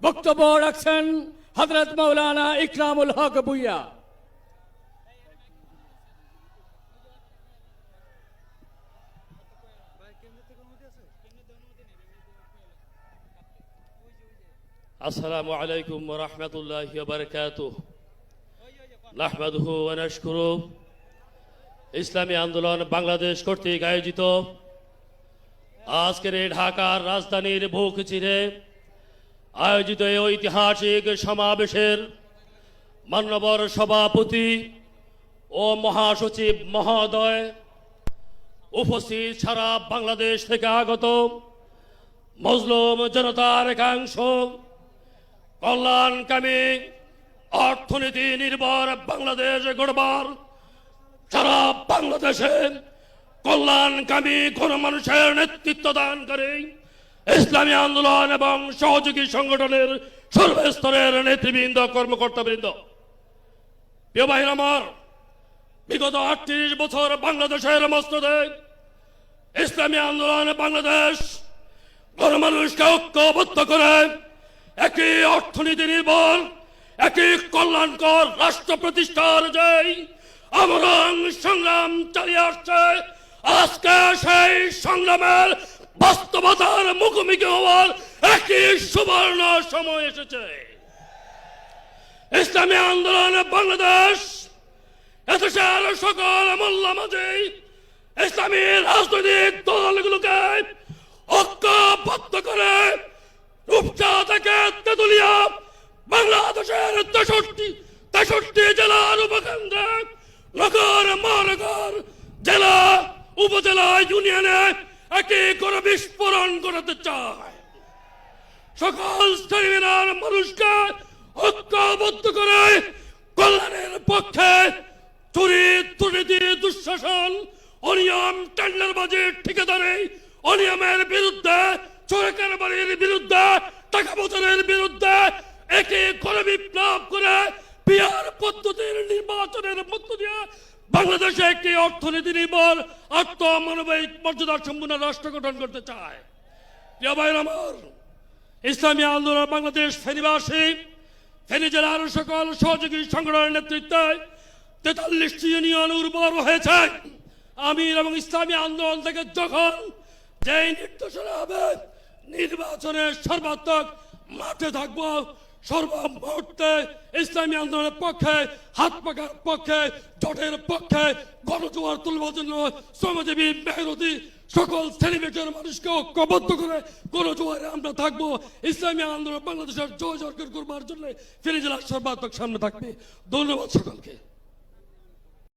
বক্তব্য রাখছেন হজরত মৌলানা ইকরামুল হক বুইয়া আসসালামু আলাইকুম রহমতুল্লাহ বারকাত নাহমাদুহু ওয়ানাশকুরু ইসলামী আন্দোলন বাংলাদেশ কর্তৃক আয়োজিত। আজকের ঢাকার রাজধানীর ভুক চিরে আয়োজিত এই ঐতিহাসিক সমাবেশের মান্যবর সভাপতি ও মহাসচিব মহোদয় উপস্থিত সারা বাংলাদেশ থেকে আগত মজলুম জনতার একাংশ, কল্যাণকামী অর্থনীতি নির্ভর বাংলাদেশ গড়বার, সারা বাংলাদেশে কল্যাণকামী কোন মানুষের নেতৃত্ব দান করে ইসলামী আন্দোলন এবং সহযোগী সংগঠনের সর্বস্তরের নেতৃবৃন্দ, কর্মকর্তাবৃন্দ। বাহিনী আমার, বিগত আটত্রিশ বছর বাংলাদেশের মস্তদে ইসলামী আন্দোলন বাংলাদেশ গণমানুষকে ঐক্যবদ্ধ করে একই অর্থনীতি নির্ভর, একই কল্যাণকর রাষ্ট্র প্রতিষ্ঠার যে আমরণ সংগ্রাম চালিয়ে আসছে, আজকে সেই সংগ্রামের বাস্তবতার মুখোমুখি হওয়ার একটি সুবর্ণ সময় এসেছে। ইসলামী আন্দোলন বাংলাদেশ এদেশের সকল মোল্লা মাঝে ইসলামী রাজনৈতিক দলগুলোকে ঐক্যবদ্ধ করে রূপচা থেকে তেতুলিয়া বাংলাদেশের তেষট্টি তেষট্টি জেলার উপকেন্দ্রে নগর, মহানগর, জেলা, উপজেলা, ইউনিয়নে একই করে বিস্ফোরণ করতে চায়। সকল শ্রেণির মানুষকে ঐক্যবদ্ধ করে কল্যাণের পক্ষে চুরি, দুর্নীতি, দুঃশাসন, অনিয়ম, টেন্ডারবাজি, ঠিকাদারি, অনিয়মের বিরুদ্ধে, চোরকের বাড়ির বিরুদ্ধে, টাকা পয়সার বিরুদ্ধে একে করে বিপ্লব করে বিহার পদ্ধতির নির্বাচনের মধ্য দিয়ে বাংলাদেশে একটি অর্থনীতি নির্ভর আত্মমানবিক মর্যাদা সম্পূর্ণ রাষ্ট্র গঠন করতে চায়। প্রিয় ভাইয়ের আমার, ইসলামী আন্দোলন বাংলাদেশ ফেরিবাসী ফেনী জেলার সকল সহযোগী সংগঠনের নেতৃত্বে তেতাল্লিশটি ইউনিয়ন উর্বর হয়েছে। আমির এবং ইসলামী আন্দোলন থেকে যখন যেই নির্দেশনা হবে, নির্বাচনের সর্বাত্মক মাঠে থাকব সর্বমুহূর্তে ইসলামী আন্দোলনের পক্ষে, হাত পাকার পক্ষে, জটের পক্ষে, গণজোয়ার তুলবার জন্য শ্রমজীবী মেহরতি সকল সেলিব্রেটের মানুষকে ঐক্যবদ্ধ করে গণজোয়ারে আমরা থাকব। ইসলামী আন্দোলন বাংলাদেশের জয় জর্গের করবার জন্য ফিরে জেলার সর্বাত্মক সামনে থাকবে। ধন্যবাদ সকলকে।